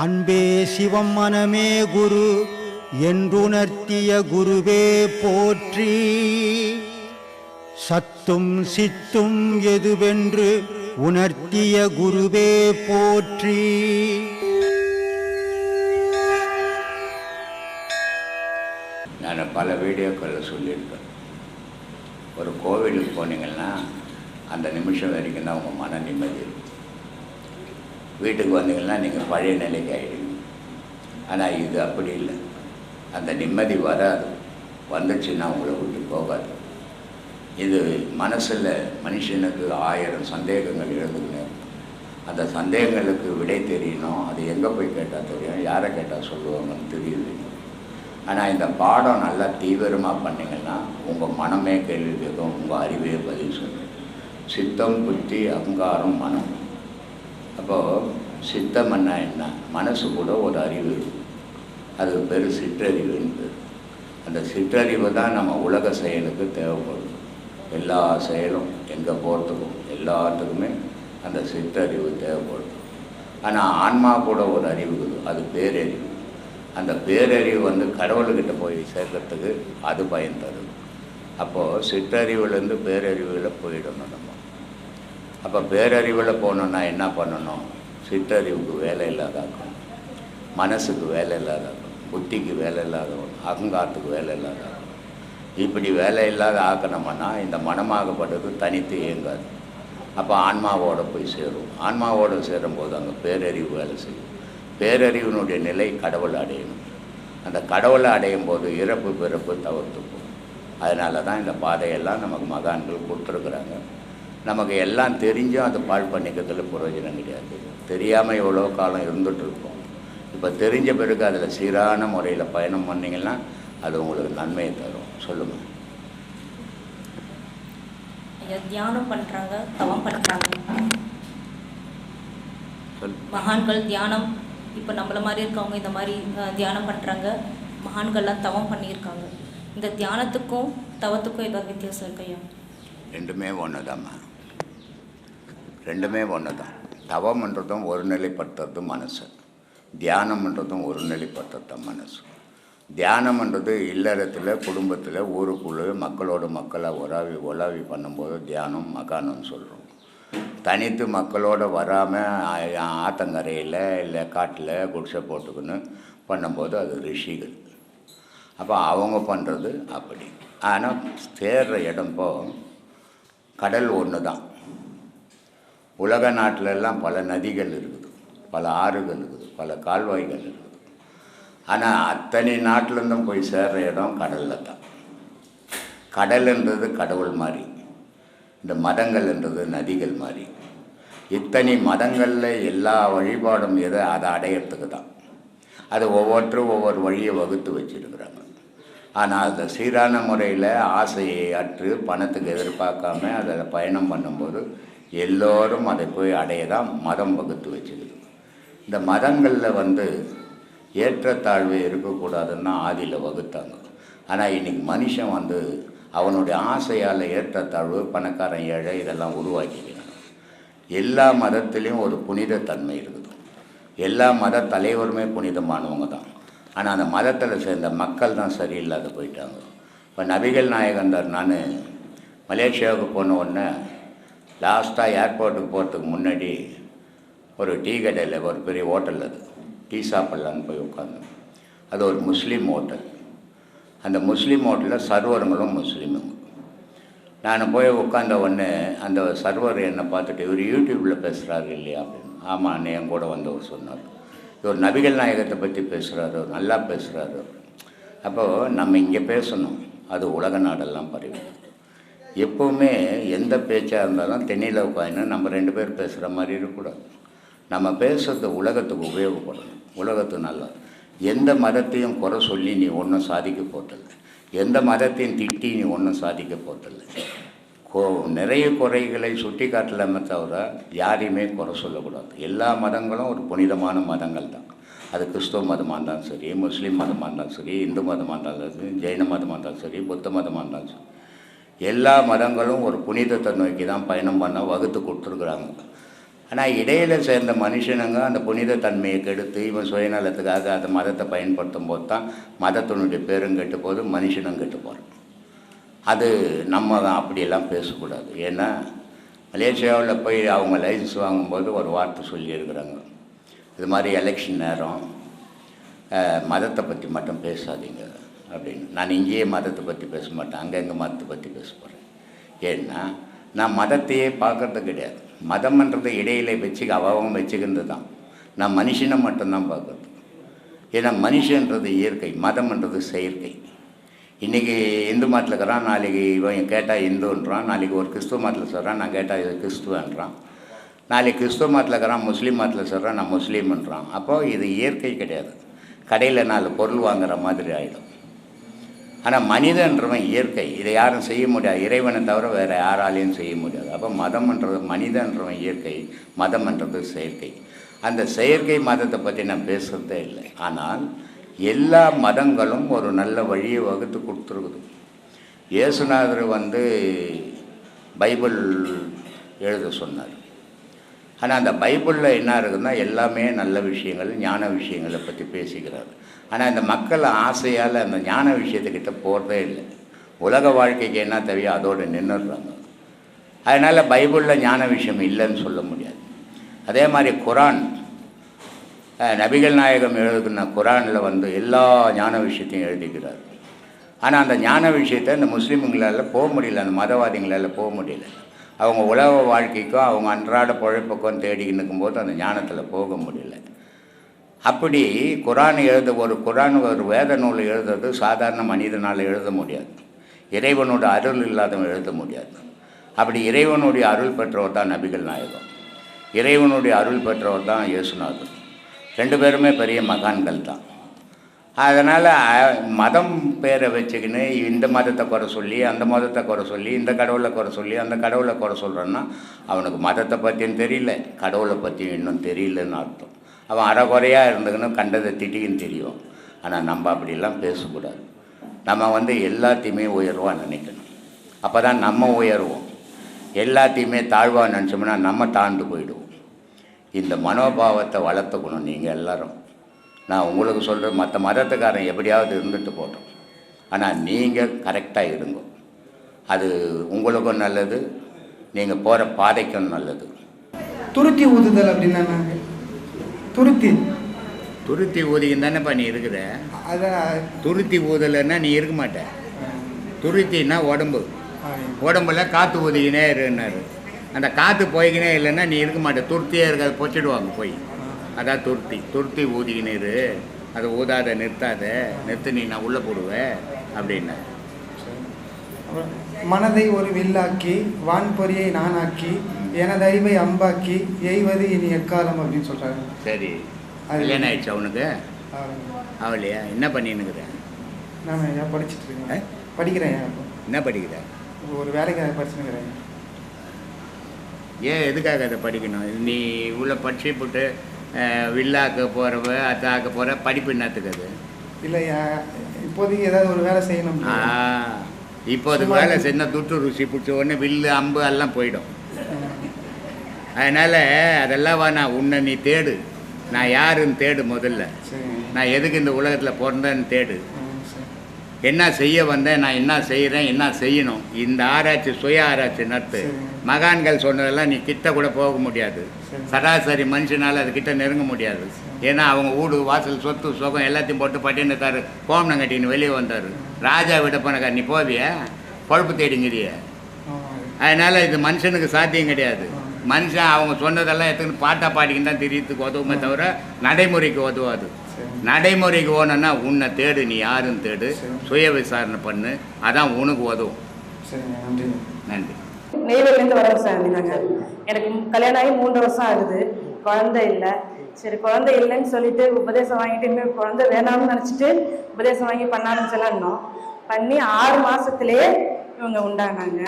அன்பே சிவம் மனமே குரு என்றுணர்த்திய குருவே போற்றி. சத்தும் சித்தும் எதுவென்று உணர்த்திய குருவே போற்றி. நான் பல வீடியோக்களில் சொல்லியிருக்கேன் ஒரு கோவிலுக்கு போனீங்கன்னா அந்த நிமிஷம் வரைக்கும் தான் உங்கள் மன நிம்மதி இருக்கும். வீட்டுக்கு வந்தீங்கன்னா நீங்கள் பழைய நிலைக்கு ஆகிடுங்க ஆனால் இது அப்படி இல்லை. அந்த நிம்மதி வராது. வந்துச்சுன்னா உங்களை விட்டு போகாது. இது மனசில் மனுஷனுக்கு ஆயிரம் சந்தேகங்கள் எழுதுங்க அந்த சந்தேகங்களுக்கு விடை தெரியணும். அது எங்கே போய் கேட்டால் தெரியும். யாரை கேட்டால் சொல்லுவாங்கன்னு தெரியுது. ஆனால் இந்த பாடம் நல்லா தீவிரமாக பண்ணிங்கன்னா உங்கள் மனமே கேள்வி கேட்கும். உங்கள் அறிவே பதில் சொல்லும். சித்தம் புத்தி அகங்காரம் மனம். அப்போது சித்தம்னா என்ன? மனசு கூட ஒரு அறிவு. அது பேர் சிற்றறிவுன்னு பேர் அந்த சிற்றறிவு தான் நம்ம உலக செயலுக்கு தேவைப்படும். எல்லா செயலும் எங்கே போகிறதுக்கும் எல்லாத்துக்குமே அந்த சிற்றறிவு தேவைப்படும். ஆனால் ஆன்மா கூட ஒரு அறிவு இருக்குது. அது பேரறிவு. அந்த பேரறிவு வந்து கடவுள்கிட்ட போய் சேர்க்கறதுக்கு அது பயன் தருது. அப்போது சிற்றறிவுலேருந்து பேரறிவில் போயிடணும் அப்போ பேரறிவில் போகணுன்னா என்ன பண்ணணும்? சிற்றறிவுக்கு வேலை இல்லாதாக்கும் மனசுக்கு வேலை இல்லாதாக்கும் புத்திக்கு வேலை இல்லாதவன் அகங்காரத்துக்கு வேலை இல்லாதாக்கும் இப்படி வேலை இல்லாத ஆக்கணும்னா இந்த மனமாகப்பட்டது தனித்து இயங்காது. அப்போ ஆன்மாவோட போய் சேரும். ஆன்மாவோடு சேரும்போது அங்கே பேரறிவு வேலை செய்யும். பேரறிவினுடைய நிலை கடவுளை அடையணும். அந்த கடவுளை அடையும் போது இறப்பு பிறப்பு தவிர்த்துக்கும் அதனால தான் இந்த பாதையெல்லாம் நமக்கு மகான்கள் கொடுத்துருக்குறாங்க. நமக்கு எல்லாம் தெரிஞ்சும் அதை பாழ் பண்ணிக்கிறதுல பிரயோஜனம் கிடையாது. தெரியாமல் எவ்வளோ காலம் இருந்துட்டு இருக்கோம் இப்போ தெரிஞ்ச பிறகு அதில் சீரான முறையில் பயணம் பண்ணிங்கன்னா அது உங்களுக்கு நன்மையை தரும். சொல்லுங்கள் தியானம் பண்ணுறாங்க தவம் பண்ணுறாங்க மகான்கள் தியானம் இப்போ நம்மள மாதிரி இருக்கவங்க இந்த மாதிரி தியானம் பண்ணுறாங்க மகான்கள்லாம் தவம் பண்ணியிருக்காங்க. இந்த தியானத்துக்கும் தவத்துக்கும் ஏதாவது வித்தியாசம் இருக்கு ஐயா? ரெண்டுமே ஒன்று தாம்மா ரெண்டுமே ஒன்று தான் தவம்ன்றதும் ஒருநிலைப்படுத்துறது மனசு. தியானம்ன்றதும் ஒரு நிலைப்படுத்துறது தான் மனசு. தியானம்ன்றது இல்லறத்தில் குடும்பத்தில் ஊருக்குள்ளே மக்களோட மக்களாக உலாவி உலாவி பண்ணும்போது தியானம் மகானம்னு சொல்கிறோம் தனித்து மக்களோட வராமல் ஆத்தங்கரையில் இல்லை காட்டில் குடிசை போட்டுக்குன்னு பண்ணும்போது அது ரிஷிகள். அப்போ அவங்க பண்ணுறது அப்படி. ஆனால் சேர்ற இடம் இப்போ கடல் ஒன்று தான் உலக நாட்டிலெல்லாம் பல நதிகள் இருக்குது பல ஆறுகள் இருக்குது பல கால்வாய்கள் இருக்குது. ஆனால் அத்தனை நாட்டிலேருந்தும் போய் சேர்ற இடம் கடலில் தான் கடல்ன்றது கடவுள் மாதிரி இந்த மதங்கள்ன்றது நதிகள் மாதிரி இத்தனை மதங்களில் எல்லா வழிபாடும் எதை அதை அடையிறதுக்கு தான். அது ஒவ்வொருத்தரும் ஒவ்வொரு வழியை வகுத்து வச்சிருக்கிறாங்க. ஆனால் அந்த சீரான முறையில் ஆசையை அற்று பணத்துக்கு எதிர்பார்க்காம அதில் பயணம் பண்ணும்போது எல்லோரும் அதை போய் அடைய தான் மதம் வகுத்து வச்சுக்குது. இந்த மதங்களில் வந்து ஏற்றத்தாழ்வு இருக்கக்கூடாதுன்னா ஆதியில் வகுத்தாங்க. ஆனால் இன்றைக்கி மனுஷன் வந்து அவனுடைய ஆசையால் ஏற்றத்தாழ்வு பணக்காரன் ஏழை இதெல்லாம் உருவாக்கிக்கிறான். எல்லா மதத்துலேயும் ஒரு புனிதத்தன்மை இருக்குது. எல்லா மத தலைவருமே புனிதமானவங்க தான். ஆனால் அந்த மதத்தில் சேர்ந்த மக்கள் தான் சரியில்லாத போயிட்டாங்க. இப்போ நபிகள் நாயகந்தார் நான் மலேசியாவுக்கு போன உடனே லாஸ்ட்டாக ஏர்போர்ட்டுக்கு போகிறதுக்கு முன்னாடி ஒரு டீ கடையில் ஒரு பெரிய ஹோட்டல் அது. டீ சாப்பிட்லான்னு போய் உட்காந்தோம் அது ஒரு முஸ்லீம் ஹோட்டல். அந்த முஸ்லீம் ஹோட்டலில் சர்வருங்களும் முஸ்லீமுங்க நான் போய் உட்காந்த உடனே அந்த சர்வர் என்னை பார்த்துட்டு இவர் யூடியூப்பில் பேசுகிறாரு இல்லையா? அப்படின்னு. ஆமாம் அண்ணே என் கூட வந்தவர் சொன்னார். இவர் நபிகள் நாயகத்தை பற்றி பேசுகிறாரு நல்லா பேசுகிறாரு அப்போது நம்ம இங்கே பேசணும். அது உலக நாடெல்லாம் பரவி. எப்போவுமே எந்த பேச்சாக இருந்தாலும் தென்னில உட்காந்து நம்ம ரெண்டு பேர் பேசுகிற மாதிரி இருக்கக்கூடாது. நம்ம பேசுகிறது உலகத்துக்கு உபயோகப்படணும். உலகத்துக்கு நல்லா. எந்த மதத்தையும் குறை சொல்லி நீ ஒன்றும் சாதிக்க போட்டதில்லை எந்த மதத்தையும் திட்டி நீ ஒன்றும் சாதிக்க போட்டதில்லை கோ நிறைய குறைகளை சுட்டி காட்டலாமே தவிர யாரையுமே குறை சொல்லக்கூடாது. எல்லா மதங்களும் ஒரு புனிதமான மதங்கள் தான். அது கிறிஸ்துவ மதமாக இருந்தாலும் சரி முஸ்லீம் மதமாக இருந்தாலும் சரி இந்து மதமாக இருந்தாலும் சரி ஜெயின மதமாக இருந்தாலும் சரி புத்த மதமாக இருந்தாலும் சரி. எல்லா மதங்களும் ஒரு புனிதத்தை நோக்கி தான் பயணம் பண்ண வகுத்து கொடுத்துருக்குறாங்க. ஆனால் இடையில் சேர்ந்த மனுஷனுங்க அந்த புனித தன்மையை கெடுத்து இவன் சுயநலத்துக்காக அந்த மதத்தை பயன்படுத்தும் போது தான் மதத்தினுடைய பேரும் கெட்டு போது மனுஷனும் கெட்டு போகிறான் அது நம்ம தான் அப்படியெல்லாம் பேசக்கூடாது. ஏன்னா மலேசியாவில் போய் அவங்க லைசன்ஸ் வாங்கும்போது ஒரு வார்த்தை சொல்லியிருக்கிறாங்க. இது மாதிரி எலெக்ஷன் நேரம் மதத்தை பற்றி மட்டும் பேசாதீங்க. அப்படின்னு. நான் இங்கேயே மதத்தை பற்றி பேச மாட்டேன் அங்கங்கே மதத்தை பற்றி பேச போகிறேன் ஏன்னா நான் மதத்தையே பார்க்கறது கிடையாது. மதம்ன்றது இடையில வச்சு அவன் வச்சுக்கிறது தான். நான் மனுஷனை மட்டும்தான் பார்க்கறது. ஏன்னா மனுஷன்றது இயற்கை மதம்ன்றது செயற்கை. இன்றைக்கி இந்து மதத்தில் இருக்கிறான் நாளைக்கு இவன் கேட்டால் இந்துன்றான் நாளைக்கு ஒரு கிறிஸ்துவ மதத்தில் சொல்கிறான் நான் கேட்டால் இது கிறிஸ்துவன்றான். நாளைக்கு கிறிஸ்துவ மதத்தில் இருக்கிறான் முஸ்லீம் மதத்தில் சொல்கிறான் நான் முஸ்லீம்ன்றான். அப்போது இது இயற்கை கிடையாது. கடையில் நாலு பொருள் வாங்குற மாதிரி ஆகிடும் ஆனால் மனிதன்றவன் இயற்கை. இதை யாரும் செய்ய முடியாது. இறைவனை தவிர வேறு யாராலையும் செய்ய முடியாது. அப்போ மதம்ன்றது மனிதன்றவன் இயற்கை மதம்ன்றது செயற்கை. அந்த செயற்கை மதத்தை பற்றி நான் பேசுகிறதே இல்லை. ஆனால் எல்லா மதங்களும் ஒரு நல்ல வழியை வகுத்து கொடுத்துருக்குது. இயேசுநாதர் வந்து பைபிள் எழுத சொன்னார். ஆனால் அந்த பைபிளில் என்ன இருக்குதுன்னா எல்லாமே நல்ல விஷயங்கள் ஞான விஷயங்களை பற்றி பேசிக்கிறார். ஆனால் இந்த மக்கள் ஆசையால் அந்த ஞான விஷயத்துக்கிட்ட போகிறதே இல்லை. உலக வாழ்க்கைக்கு என்ன தேவையோ அதோடு நின்றுடுறாங்க அதனால் பைபிளில் ஞான விஷயம் இல்லைன்னு சொல்ல முடியாது. அதே மாதிரி குரான் நபிகள் நாயகம் எழுதுன குரானில் வந்து எல்லா ஞான விஷயத்தையும் எழுதிக்கிறார். ஆனால் அந்த ஞான விஷயத்தை இந்த முஸ்லீம்களால் போக முடியல அந்த மதவாதிகளால் போக முடியல. அவங்க உலக வாழ்க்கைக்கும் அவங்க அன்றாட பொழைப்புக்கும் தேடிக்கின்னு இருக்கும்போது அந்த ஞானத்தில் போக முடியல. அப்படி குரான் எழுத ஒரு குரான் ஒரு வேத நூல் எழுதுறது சாதாரண மனிதனால் எழுத முடியாது. இறைவனோட அருள் இல்லாதவன் எழுத முடியாது. அப்படி இறைவனுடைய அருள் பெற்றவர் தான் நபிகள் நாயகம். இறைவனுடைய அருள் பெற்றவர் தான் இயேசுநாதன் ரெண்டு பேருமே பெரிய மகான்கள் தான். அதனால் மதம் பேரை வச்சுக்கின்னு இந்த மதத்தை குறை சொல்லி அந்த மதத்தை குறை சொல்லி இந்த கடவுளை குறை சொல்லி அந்த கடவுளை குறை சொல்கிறேன்னா அவனுக்கு மதத்தை பற்றியும் தெரியல கடவுளை பற்றியும் இன்னும் தெரியலன்னு அர்த்தம். அவன் அறகுறையாக இருந்துக்கணும் கண்டதை திட்டின்னு தெரியும். ஆனால் நம்ம அப்படிலாம் பேசக்கூடாது. நம்ம வந்து எல்லாத்தையுமே உயர்வாக நினைக்கணும். அப்போ தான் நம்ம உயர்வோம். எல்லாத்தையுமே தாழ்வாக நினச்சோம்னா நம்ம தாழ்ந்து போயிடுவோம். இந்த மனோபாவத்தை வளர்த்துக்கணும் நீங்கள் எல்லாரும். நான் உங்களுக்கு சொல்கிற மற்ற மதத்துக்காரன் எப்படியாவது இருந்துட்டு போட்டோம் ஆனால் நீங்கள் கரெக்டாக இருங்க. அது உங்களுக்கும் நல்லது நீங்கள் போகிற பாதைக்கும் நல்லது. துருத்தி ஊதுதல் அப்படின்னா? துருத்தி. துருத்தி ஊதிக்கும் தானேப்பா நீ இருக்கிற அதான் துருத்தி ஊதலைன்னா நீ இருக்க மாட்ட. துருத்தின்னா உடம்பு. உடம்புல காற்று ஊதிக்கினே இருன்னாரு. அந்த காற்று போய்க்கினே இல்லைன்னா நீ இருக்க மாட்ட. துருத்தியே இருக்காது பொச்சிடுவாங்க போய். அதான் துருத்தி துருத்தி ஊதிக்கினே அதை ஊதாத நிறுத்தாத நிறுத்து நீ நான் உள்ளே போடுவேன் அப்படின்னா. மனதை ஒரு வில்லாக்கி வான்பொறியை நானாக்கி எனது அறிவை அம்பாக்கி எய்வது இனி எக்காலம் அப்படின்னு சொல்றாரு. சரி. அது- கல்யாணம் ஆயிடுச்சு அவனுக்கு அவளையா? என்ன பண்ணின்னுக்குறேன் நான் ஏன் படிச்சுட்டு இருக்கேன்? படிக்கிறேன். என்ன படிக்கிற? ஒரு வேலைக்கு படிச்சுருக்கிறேன் ஏன் எதுக்காக அதை படிக்கணும்? நீ உள்ள படிச்சு போட்டு வில்லாக்க போகிறவ அதாக்க போகிற படிப்பு என்னத்துக்கு அது? இல்லை ஏன் இப்போதைக்கு ஏதாவது ஒரு வேலை செய்யணும். இப்போ அது சும்மா வேலை இரு. செஞ்சா துட்டு ருசி பிடிச்ச உடனே வில்லு அம்பு எல்லாம் போயிடும். அதனால் அதெல்லாம் வா நான் உன்னை நீ தேடு. நான் யாருன்னு தேடு முதல்ல. நான் எதுக்கு இந்த உலகத்தில் பிறந்தேன்னு தேடு. என்ன செய்ய வந்தேன் நான் என்ன செய்கிறேன் என்ன செய்யணும்? இந்த ஆராய்ச்சி சுய ஆராய்ச்சி நடத்து. மகான்கள் சொன்னதெல்லாம் நீ கிட்ட கூட போக முடியாது. சராசரி மனுஷனால் அது கிட்ட நெருங்க முடியாது. ஏன்னா அவங்க வீடு வாசல் சொத்து சுகம் எல்லாத்தையும் போட்டு பட்டினத்தார் கோமனம் கட்டின்னு வெளியே வந்தார். ராஜா விட பணக்கார நீ போவியா? பொழப்பு தேடிங்கிறிய. அதனால் இது மனுஷனுக்கு சாத்தியம் கிடையாது. மனுஷன் அவங்க சொன்னதெல்லாம் எத்தனை பாட்டா பாடிக்கின்னு தான் தெரியறதுக்கு உதவுமே தவிர நடைமுறைக்கு உதவாது. நடைமுறைக்கு ஓனன்னா உன்னை தேடு நீ யாருன்னு தேடு. சுய விசாரணை பண்ணு. அதான் உனக்கு உதவும். நன்றி. நன்றி நெய்வேலிலேருந்து வரோம் சார் நாங்கள் எனக்கு கல்யாணம் ஆகி மூன்று வருஷம் ஆகுது. குழந்தை இல்லை. சரி குழந்தை இல்லைன்னு சொல்லிட்டு உபதேசம் வாங்கிட்டு இனிமேல் குழந்தை வேணாம்னு நினச்சிட்டு உபதேசம் வாங்கி பண்ண ஆரம்பிச்சலான்னோம் பண்ணி ஆறு மாசத்திலேயே இவங்க உண்டானாங்க.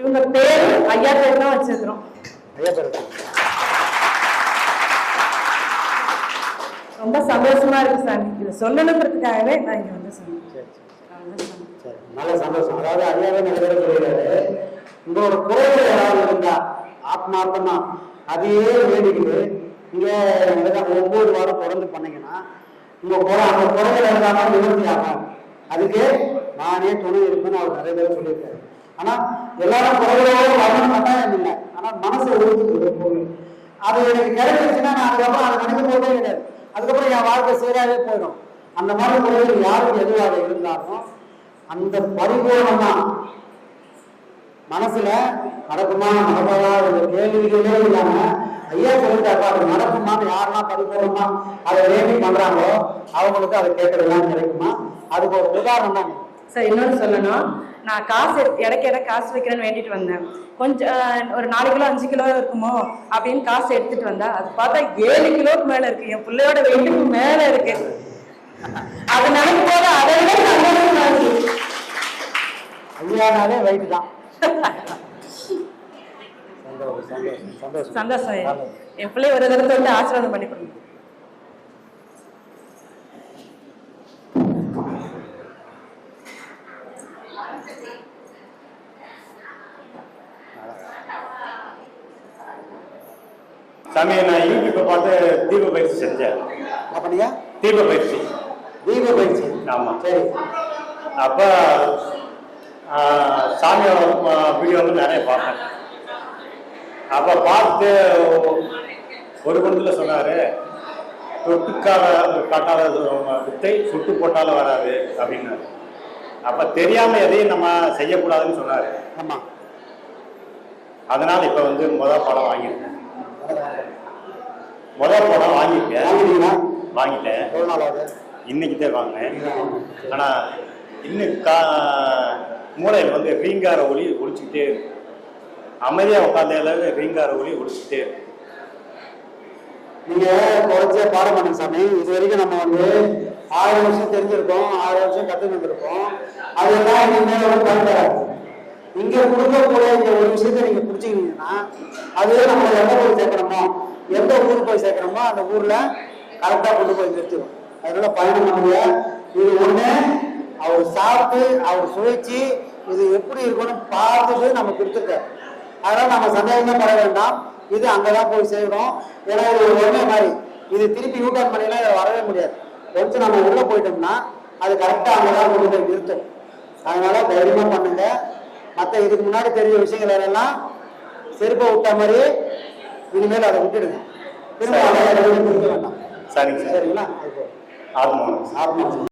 இவங்க பேர் ஐயா பேர் தான் வச்சிருக்கிறோம். ரொம்ப சந்தோஷமா இருக்கு சார் இதை சொல்லணுங்கிறதுக்காகவே நான் இங்க வந்து சொன்னேன் நல்ல சந்தோஷம். அதாவது ஐயாவே நிறைய சொல்லிடுறாரு உங்களோட குறைகள் ஏதாவது இருந்தா ஆத்மார்த்தமா அதையே வேண்டிக்கிட்டு இங்க ஒவ்வொரு வாரம் தொடர்ந்து பண்ணீங்கன்னா உங்க குறை அந்த குறைகள் இருந்தாலும் நிவர்த்தி ஆகும். அதுக்கு நானே துணை இருப்பேன்னு அவர் நிறைய பேர் சொல்லியிருக்காரு. ஆனா எல்லாரும் குறைகளோட வரணும் கட்டாயம் இல்லை. ஆனா மனசை உறுதி எப்போதும் அது எனக்கு கிடைச்சிருச்சுன்னா நான் அதுக்கப்புறம் அதை நினைக்க போதே கிடையாது. அதுக்கப்புறம் என் வாழ்க்கை சீராகவே போயிடும். அந்த மாதிரி முறையில் யாருக்கு எதிராக இருந்தாலும் அந்த பரிபூர்ணமா மனசுல நடக்குமா நடக்காதா ஒரு கேள்விகளே இல்லாம ஐயா சொல்லிட்டாக்கா அது நடக்குமான்னு யாரெல்லாம் பரிபூர்ணமா அதை வேண்டி பண்றாங்களோ அவங்களுக்கு அதை கேட்கறதுலாம் கிடைக்குமா? அதுக்கு ஒரு உதாரணம் தான். சார் இன்னொன்று சொல்லணும். நான் காசு இடைக்கு இடம் காசு வைக்கிறேன்னு வேண்டிட்டு வந்தேன். கொஞ்சம் ஒரு நாலு கிலோ அஞ்சு கிலோ இருக்குமோ அப்படின்னு காசு எடுத்துட்டு வந்தா அது பார்த்தா ஏழு கிலோக்கு மேல இருக்கு. என் பிள்ளையோட வெயிட்டுக்கு மேல இருக்கு. அது நினைக்கும் போது அதை விட சந்தோஷமா இருக்கு ஐயானாலே வயிற்று தான். சந்தோஷம். சந்தோஷம். சந்தோஷம் சந்தோஷம் என் பிள்ளை ஒரு தடவை வந்து ஆசீர்வாதம் பண்ணி கொடுங்க. சாமி நான் யூடியூப்பை பார்த்து தீப பயிற்சி செஞ்சேன். அப்படியா? தீப பயிற்சி. தீப பயிற்சி. ஆமா. சரி. அப்போ சாமி வீடியோ வந்து நிறைய பார்த்தேன். அப்போ பார்த்து ஒரு குணத்தில் சொன்னார் தொட்டுக்கால காட்டாத வித்தை சுட்டு போட்டால வராது அப்படின்னாரு. அப்போ தெரியாமல் எதையும் நம்ம செய்யக்கூடாதுன்னு சொன்னார். ஆமா. அதனால இப்போ வந்து முதல் படம் வாங்கியிருக்கேன். முதல் படம் வாங்கிட்டேன். ஆகுது? இன்னைக்கு தான் வாங்கினேன். ஆனால் இன்னும் கா மூளையில் வந்து ரீங்கார ஒளி ஒழிச்சுக்கிட்டே இருக்கு. அமைதியாக உட்காந்தால ரீங்கார ஒளி ஒழிச்சுக்கிட்டே இருக்கு. நீங்க குறைச்ச பாடம் பண்ணுங்க சாமி. இது வரைக்கும் நம்ம வந்து ஆயிரம் வருஷம் தெரிஞ்சிருக்கோம் ஆயிரம் வருஷம் கத்து வந்திருக்கோம் அதெல்லாம் இனிமேல் வந்து பயன்படாது இங்க கொடுக்கக்கூடிய இந்த ஒரு விஷயத்த நீங்க பிடிச்சிக்கிட்டீங்கன்னா அது நம்ம எந்த ஊர் சேர்க்கணுமோ எந்த ஊர் போய் சேர்க்கணுமோ அந்த ஊர்ல கரெக்டா கொண்டு போய் நிறுத்திடும் அதனால பயணம் பண்ணுங்க இது ஒண்ணு அவர் சாப்பிட்டு அவர் சுவைச்சு இது எப்படி இருக்கணும்னு பார்த்துட்டு நம்ம கொடுத்துருக்காரு அதனால நம்ம சந்தேகமே பட வேண்டாம். இது அங்கதான் போய் சேரும். ஏன்னா இது ஒரு ஒண்ணே மாதிரி. இது திருப்பி யூட்டர்ன் பண்ணினா இதை வரவே முடியாது. கொஞ்சம் நம்ம உள்ள போயிட்டோம்னா அது கரெக்டா அங்கதான் கொண்டு போய் நிறுத்தும். அதனால தைரியமா பண்ணுங்க. மத்த இதுக்கு முன்னாடி தெரிஞ்ச விஷயங்கள் எல்லாம் செருப்பை விட்ட மாதிரி இனிமேல் அதை விட்டுடுங்க. திரும்ப வேண்டாம். சரிங்க சார். சரிங்களா. ஆத்மா ஆத்மா